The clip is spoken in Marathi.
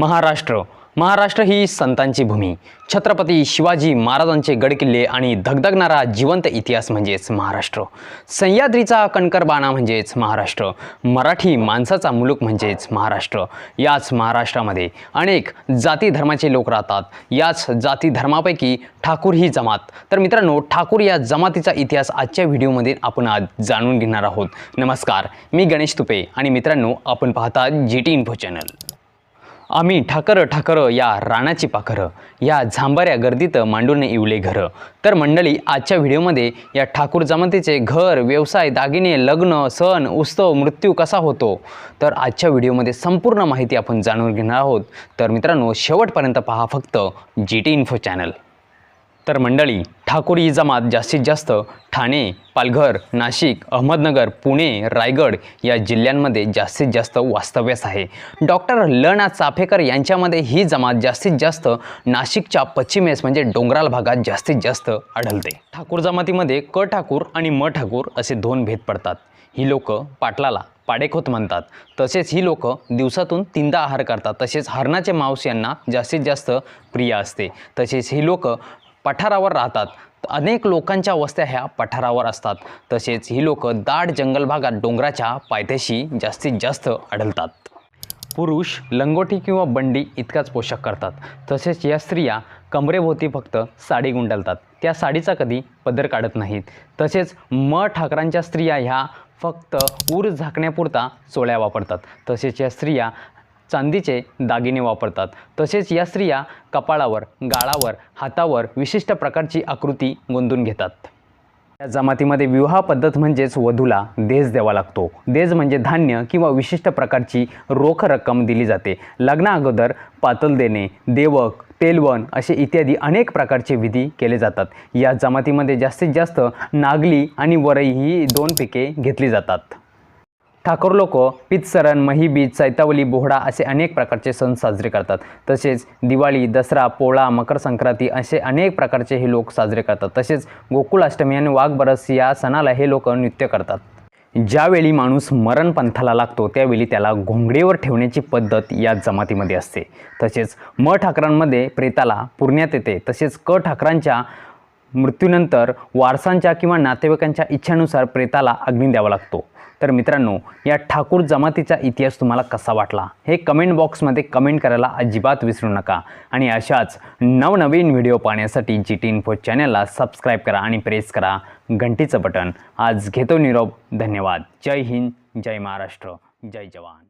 महाराष्ट्र. महाराष्ट्र ही संतांची भूमी. छत्रपती शिवाजी महाराजांचे गडकिल्ले आणि धगधगणारा जिवंत इतिहास म्हणजेच महाराष्ट्र. सह्याद्रीचा कणकरबाणा म्हणजेच महाराष्ट्र. मराठी माणसाचा मुलूक म्हणजेच महाराष्ट्र. याच महाराष्ट्रामध्ये अनेक जाती धर्माचे लोक राहतात. याच जाती धर्मापैकी ठाकूर ही जमात. तर मित्रांनो ठाकूर या जमातीचा इतिहास आजच्या व्हिडिओमध्ये आपण आज जाणून घेणार आहोत. नमस्कार मी गणेश तुपे आणि मित्रांनो आपण पाहता जी टी इन्फो चॅनल. आम्ही ठाकर ठाकर या राणाची पाखरं या झांबाऱ्या गर्दीत मांडून इवले घरं. तर मंडळी आजच्या व्हिडिओमध्ये या ठाकूर जमातीचे घर व्यवसाय दागिने लग्न सण उत्सव मृत्यू कसा होतो? तर आजच्या व्हिडिओमध्ये संपूर्ण माहिती आपण जाणून घेणार आहोत. तर मित्रांनो शेवटपर्यंत पहा फक्त जी टी इन्फो चॅनल तर मंडळी ठाकूर ही जमात जास्तीत जास्त ठाणे पालघर नाशिक अहमदनगर पुणे रायगड या जिल्ह्यांमध्ये जास्तीत जास्त वास्तव्यास आहे. डॉक्टर ल ना चाफेकर यांच्यामध्ये ही जमात जास्तीत जास्त नाशिकच्या पश्चिमेस म्हणजे डोंगराळ भागात जास्तीत जास्त आढळते. ठाकूर जमातीमध्ये क ठाकूर आणि म ठाकूर असे दोन भेद पडतात. ही लोक पाटलाला पाडेखोत म्हणतात. तसेच ही लोक दिवसातून तीनदा आहार करतात. तसेच हरणाचे मांस यांना जास्तीत जास्त प्रिय असते. तसेच ही लोक पठारावर राहतात. अनेक लोकांच्या वस्त्या ह्या पठारावर असतात. तसेच ही लोक दाट जंगल भागात डोंगराच्या पायथ्याशी जास्तीत जास्त आढळतात. पुरुष लंगोटी किंवा बंडी इतकाच पोशाख करतात. तसेच या स्त्रिया कमरेभोवती फक्त साडी गुंडलतात त्या साडीचा कधी पदर काढत नाहीत. तसेच म ठाकरांच्या स्त्रिया ह्या फक्त ऊर झाकण्यापुरता चोळ्या वापरतात. तसेच या स्त्रिया चांदीचे दागिने वापरतात. तसेच या स्त्रिया कपाळावर गाळावर हातावर विशिष्ट प्रकारची आकृती गोंदून घेतात. या जमातीमध्ये विवाह पद्धत म्हणजेच वधूला देज द्यावा लागतो. देज म्हणजे धान्य किंवा विशिष्ट प्रकारची रोख रक्कम दिली जाते. लग्ना अगोदर पातल देणे देवक तेलवन असे इत्यादी अनेक प्रकारचे विधी केले जातात. या जमातीमध्ये जास्तीत जास्त नागली आणि वरई ही दोन पिके घेतली जातात. ठाकूर लोक पितसरण महीबीज चैतावली बोहडा असे अनेक प्रकारचे सण साजरे करतात. तसेच दिवाळी दसरा पोळा मकर संक्रांती असे अनेक प्रकारचे हे लोक साजरे करतात. तसेच गोकुळाष्टमी आणि वाघबरस या सणाला हे लोक नृत्य करतात. ज्यावेळी माणूस मरण पंथाला लागतो त्यावेळी त्याला घोंगडीवर ठेवण्याची पद्धत या जमातीमध्ये असते. तसेच म ठाकरांमध्ये प्रेताला पुरण्यात येते. तसेच क ठाकरांच्या मृत्यूनंतर वारसांच्या किंवा नातेवाईकांच्या इच्छेनुसार प्रेताला अग्नी द्यावा लागतो. तर मित्रांनो या ठाकूर जमातीचा इतिहास तुम्हाला कसा वाटला? हे कमेंट बॉक्समध्ये कमेंट करायला अजिबात विसरू नका. आणि अशाच नवनवीन व्हिडिओ पाहण्यासाठी जी टी इन्फो चॅनलला सबस्क्राईब करा आणि प्रेस करा घंटीचं बटन आज घेतो निरोप. धन्यवाद. जय हिंद. जय महाराष्ट्र. जय जवान.